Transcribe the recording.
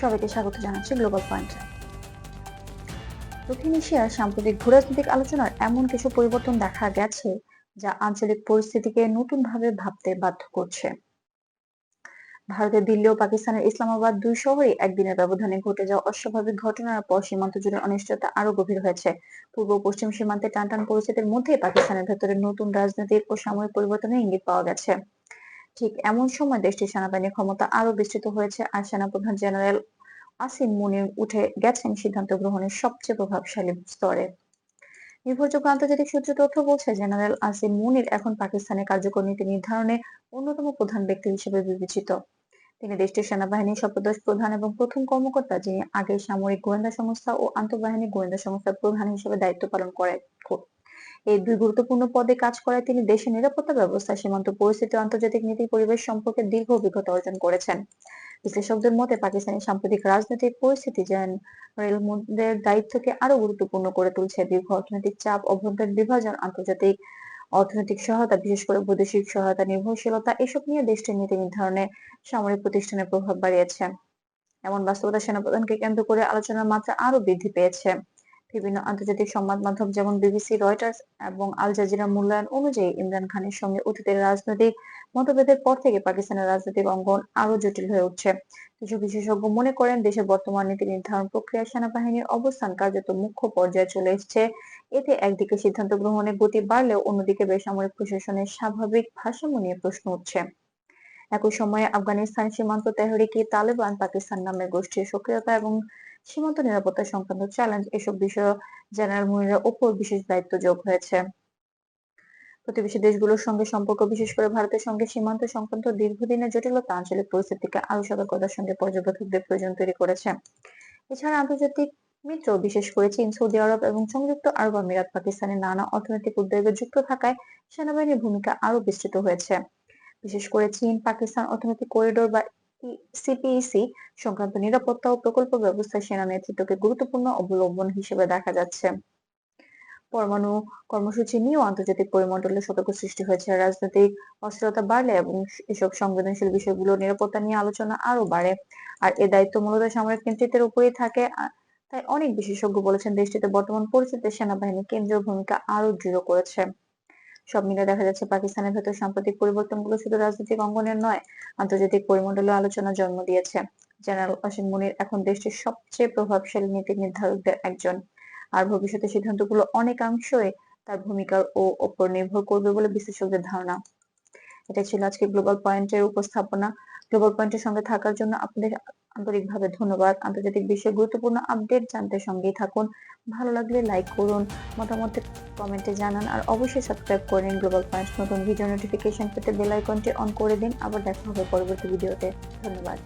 সবাইকে স্বাগত জানাচ্ছি গ্লোবাল পয়েন্টে দক্ষিণ এশিয়ার সাম্প্রতিক ভূরাজনৈতিক আলোচনার এমন কিছু পরিবর্তন দেখা গেছে যা আঞ্চলিক পরিস্থিতিকে নতুনভাবে ভাবতে বাধ্য করছে। ভারতের দিল্লি ও পাকিস্তানের ইসলামাবাদ দুই শহরে একদিনের ব্যবধানে ঘটে যাওয়া অস্বাভাবিক ঘটনার পর সীমান্ত জুড়ে অনিশ্চয়তা আরও গভীর হয়েছে। পূর্ব পশ্চিম সীমান্তে টানটান পরিস্থিতির মধ্যে পাকিস্তানের ভেতরে নতুন রাজনৈতিক ও সামরিক পরিবর্তনের ইঙ্গিত পাওয়া গেছে। ঠিক এমন সময় দেশটির সেনাবাহিনীর ক্ষমতা আরও বিস্তৃত হয়েছে আর সেনাপ্রধান জেনারেল আসিম মুনির উঠে গেছেন সিদ্ধান্ত গ্রহণের সবচেয়ে প্রভাবশালী স্তরে। নির্ভরযোগ্য আন্তর্জাতিক সূত্র তথ্য বলছে, জেনারেল আসিম মুনির এখন পাকিস্তানের কার্যকর নীতি নির্ধারণে অন্যতম প্রধান ব্যক্তি হিসেবে বিবেচিত। তিনি দেশটির সেনাবাহিনীর সপ্তদশ প্রধান এবং প্রথম কর্মকর্তা, যিনি আগে সামরিক গোয়েন্দা সংস্থা ও আন্তঃবাহিনী গোয়েন্দা সংস্থার প্রধান হিসেবে দায়িত্ব পালন করে এই দুই গুরুত্বপূর্ণ পদে কাজ করায় তিনি দেশের নিরাপত্তা ব্যবস্থা, সীমান্ত পরিস্থিতি, আন্তর্জাতিক নীতি, পরিবেশ সম্পর্কে দীর্ঘ অভিজ্ঞতা অর্জন করেছেন। বিশ্লেষকদের মতে পাকিস্তানের সাম্প্রতিক রাজনৈতিক পরিস্থিতি জেনারেল মুনিরের দায়িত্বকে আরও গুরুত্বপূর্ণ করে তুলছে। দীর্ঘ অর্থনৈতিক চাপ, অভ্যন্তরীণ বিভাজন, আন্তর্জাতিক অর্থনৈতিক সহায়তা, বিশেষ করে বৈদেশিক সহায়তা নির্ভরশীলতা, এসব নিয়ে দেশটির নীতি নির্ধারণে সামরিক প্রতিষ্ঠানের প্রভাব বাড়িয়েছে। এমন বাস্তবতা সেনাপ্রধানকে কেন্দ্র করে আলোচনার মাত্রা আরও বৃদ্ধি পেয়েছে। বিভিন্ন আন্তর্জাতিক সংবাদ মাধ্যম যেমন বিবিসি রয়টার্স এবং আল জাজিরা মূল্যায়ন অনুযায়ী ইমরান খানের সঙ্গে অতীতের রাজনৈতিক মতভেদের পর থেকে পাকিস্তানের রাজনৈতিক অঙ্গন আরও জটিল হয়ে উঠছে। কিছু বিশেষজ্ঞ মনে করেন, দেশের বর্তমান নীতি নির্ধারণ প্রক্রিয়ায় সেনাবাহিনীর অবস্থান কার্যত মুখ্য পর্যায়ে চলে এসেছে। এতে একদিকে সিদ্ধান্ত গ্রহণের গতি বাড়লেও অন্যদিকে বেসামরিক প্রশাসনের স্বাভাবিক ভারসাম্য নিয়ে প্রশ্ন উঠছে। একই সময়ে আফগানিস্তান সীমান্ত তেহরিকি তালেবান পাকিস্তান নামের গোষ্ঠীর সক্রিয়তা এবং সীমান্ত নিরাপত্তা সংক্রান্ত চ্যালেঞ্জ এসব বিষয়ে জেনারেল মুনিরের ওপর বিশেষ দায়িত্ব যোগ হয়েছে। প্রতিবেশী দেশগুলোর সঙ্গে সম্পর্ক, বিশেষ করে ভারতের সঙ্গে সীমান্ত সংক্রান্ত দীর্ঘদিনের জটিলতা, আঞ্চলিক পরিস্থিতিকে আরও সতর্কতার সঙ্গে পর্যবেক্ষকদের প্রয়োজন তৈরি করেছে। এছাড়া আন্তর্জাতিক মিত্র, বিশেষ করে চীন, সৌদি আরব এবং সংযুক্ত আরব আমিরাত পাকিস্তানের নানা অর্থনৈতিক উদ্যোগে যুক্ত থাকায় সেনাবাহিনীর ভূমিকা আরও বিস্তৃত হয়েছে। বিশেষ করে চীন, পাকিস্তান অর্থনৈতিক করিডোর বা সিপিইসি সংক্রান্ত নিরাপত্তা ও প্রকল্প ব্যবস্থায় সেনা নেতৃত্বকে গুরুত্বপূর্ণ অবলম্বন হিসেবে দেখা যাচ্ছে। পরমাণু কর্মসূচি নিয়েও আন্তর্জাতিক পরিমণ্ডলে সতর্ক সৃষ্টি হয়েছে। রাজনৈতিক অস্থিরতা বাড়লে এবং এসব সংবেদনশীল বিষয়গুলো নিরাপত্তা নিয়ে আলোচনা আরও বাড়ে। আর এ দায়িত্ব মূলত সামরিক নেতৃত্বের উপরেই থাকে। তাই অনেক বিশেষজ্ঞ বলেছেন, দেশটিতে বর্তমান পরিস্থিতিতে সেনাবাহিনী কেন্দ্রীয় ভূমিকা আরও দৃঢ় করেছে। সব মিলে দেখা যাচ্ছে পাকিস্তানের ভেতর সাম্প্রতিক পরিবর্তনগুলো শুধু রাজনৈতিক অঙ্গনের নয়, আন্তর্জাতিক পরিমণ্ডলে আলোচনা জন্ম দিয়েছে। জেনারেল অসীম মুনির এখন দেশটির সবচেয়ে প্রভাবশালী নীতি নির্ধারকদের একজন। আর ভবিষ্যতে সিদ্ধান্তগুলো অনেকাংশই তার ভূমিকার ও ওপর নির্ভর করবে বলে বিশ্লেষকদের ধারণা। এটা ছিল আজকে গ্লোবাল পয়েন্টের উপস্থাপনা। গ্লোবাল পয়েন্টের সঙ্গে থাকার জন্য আপনাদের আন্তরিকভাবে ধন্যবাদ। আন্তর্জাতিক বিশ্বের গুরুত্বপূর্ণ আপডেট জানতে সঙ্গেই থাকুন। ভালো লাগলে লাইক করুন, মতামত কমেন্টে জানান, আর অবশ্যই সাবস্ক্রাইব করেন গ্লোবাল পয়েন্টস নতুন ভিডিও নোটিফিকেশন পেতে বেল আইকনটি অন করে দিন। আবার দেখা হবে পরবর্তী ভিডিওতে ধন্যবাদ।